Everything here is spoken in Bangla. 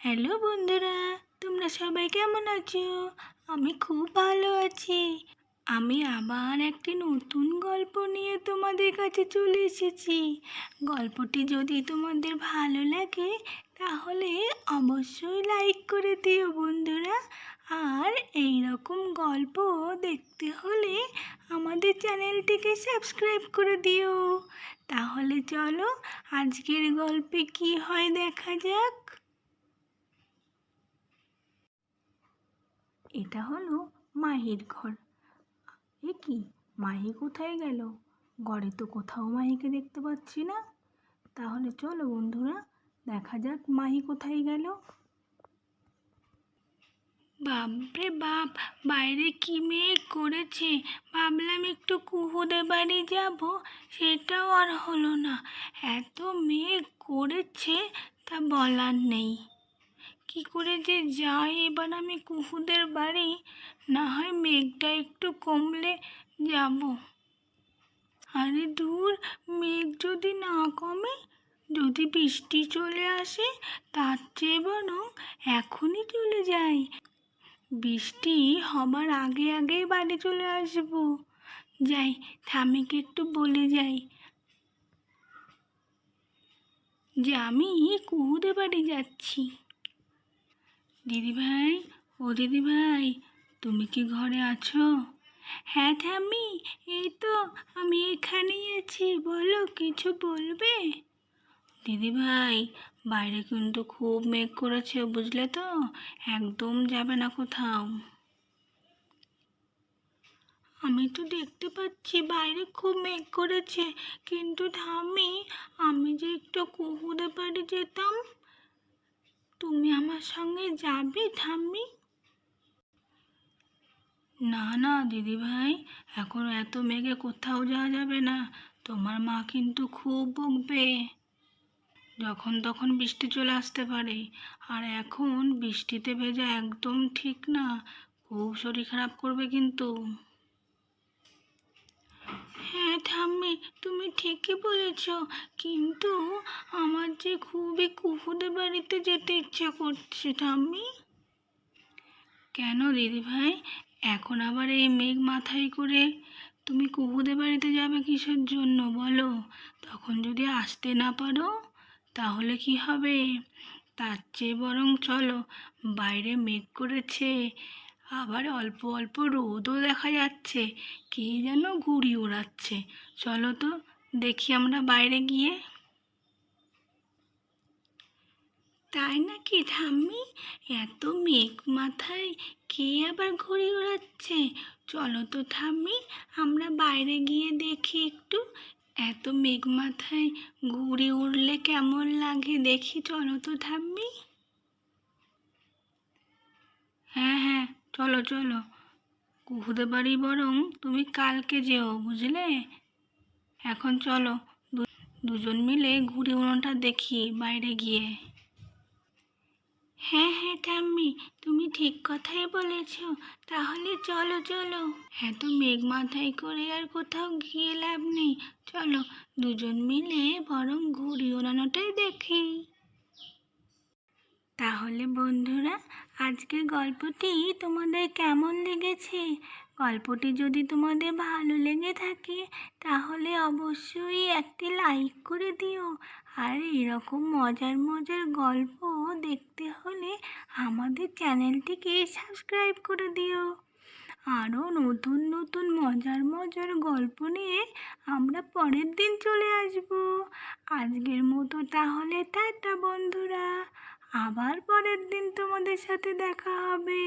হ্যালো বন্ধুরা, তোমরা সবাই কেমন আছো? আমি খুব ভালো আছি। আমি আবার একটি নতুন গল্প নিয়ে তোমাদের কাছে চলে এসেছি। গল্পটি যদি তোমাদের ভালো লাগে, তাহলে অবশ্যই লাইক করে দিও বন্ধুরা। আর এই রকম গল্প দেখতে হলে আমাদের চ্যানেলটিকে সাবস্ক্রাইব করে দিও। তাহলে চলো, আজকের গল্পে কি হয় দেখা যাক। এটা হলো মাহির ঘর। এ কি? মাহি কোথায় গেল? ঘরে তো কোথাও মাহিকে দেখতে পাচ্ছি না। তাহলে চলো বন্ধুরা, দেখা যাক মাহি কোথায় গেল। বাপরে বাপ, বাইরে কি মেয়ে করেছে? ভাবলাম একটু কুহুদের বাড়ি যাব, সেটাও আর হলো না। এত মেঘ করেছে, তা বলার নেই। কি করে যে যাই? এবার আমি কুহুদের বাড়ি, না হয় মেঘটা একটু কমলে যাব। আরে দূর মেঘ যদি না কমে, যদি বৃষ্টি চলে আসে, তার চেয়ে বরং এখনই চলে যাই। বৃষ্টি হবার আগে আগেই বাড়ি চলে আসব। যাই, থামিকে একটু বলে যাই। যে আমি কুহুদের বাড়ি যাচ্ছি। দিদিভাই ও দিদিভাই তুমি কি ঘরে আছো? হ্যাঁ ঠাম্মি, এই তো আমি এখানেই আছি, বলো কিছু বলবে? দিদিভাই বাইরে কিন্তু খুব মেঘ করেছে, বুঝলে তো? একদম যাবে না কোথাও। আমি তো দেখতে পাচ্ছি বাইরে খুব মেঘ করেছে, কিন্তু ঠাম্মি, আমি যে একটু কুহুদের বাড়ি যেতাম তুমি আমার সঙ্গে যাবে, ঠাম্মি? না না দিদি ভাই এখন এত মেঘে কোথাও যাওয়া যাবে না। তোমার মা কিন্তু খুব বকবে। যখন তখন বৃষ্টি চলে আসতে পারে। আর এখন বৃষ্টিতে ভেজা একদম ঠিক না। খুব শরীর খারাপ করবে কিন্তু। হ্যাঁ ঠাম্মি, তুমি ঠিকই বলেছ। কিন্তু আমার যে খুবই কুহুদের বাড়িতে যেতে ইচ্ছা করছে, ঠাম্মি। কেন দিদি ভাই? এখন আবার এই মেঘ মাথায় করে তুমি কুহুদের বাড়িতে যাবে কিসের জন্য, বলো? তখন যদি আসতে না পারো, তাহলে কি হবে? তার চেয়ে বরং চলো, বাইরে মেঘ করেছে আবার অল্প অল্প রোদও দেখা যাচ্ছে। কে যেন ঘুড়ি ওড়াচ্ছে। চলো তো, দেখি আমরা বাইরে গিয়ে। তাই নাকি ঠাম্মি? এত মেঘ মাথায় কে আবার ঘুড়ি ওড়াচ্ছে? চলো তো ঠাম্মি, আমরা বাইরে গিয়ে দেখি একটু। এত মেঘ মাথায় ঘুড়ি উড়লে কেমন লাগে দেখি। চলো তো ঠাম্মি হ্যাঁ হ্যাঁ চলো চলো। কুহুদের বাড়ি বরং তুমি কালকে যেও বুঝলে? এখন চলো দুজন মিলে ঘুরে উড়োনটা দেখি বাইরে গিয়ে। হ্যাঁ হ্যাঁ ঠাম্মি তুমি ঠিক কথাই বলেছ। তাহলে চলো চলো। এত মেঘ মাথায় করে আর কোথাও গিয়ে লাভ নেই। চলো দুজন মিলে বরং ঘুড়ি ওড়ানোটাই দেখি। তাহলে বন্ধুরা, আজকের গল্পটি তোমাদের কেমন লেগেছে? গল্পটি যদি তোমাদের ভালো লেগে থাকে, তাহলে অবশ্যই একটি লাইক করে দিও। আর এরকম মজার মজার গল্প দেখতে হলে আমাদের চ্যানেলটিকে সাবস্ক্রাইব করে দিও। আরও নতুন নতুন মজার মজার গল্প নিয়ে আমরা পরের দিন চলে আসব। আজকের মতো তাহলে টাটা বন্ধুরা। আবার পরের দিন তোমাদের সাথে দেখা হবে।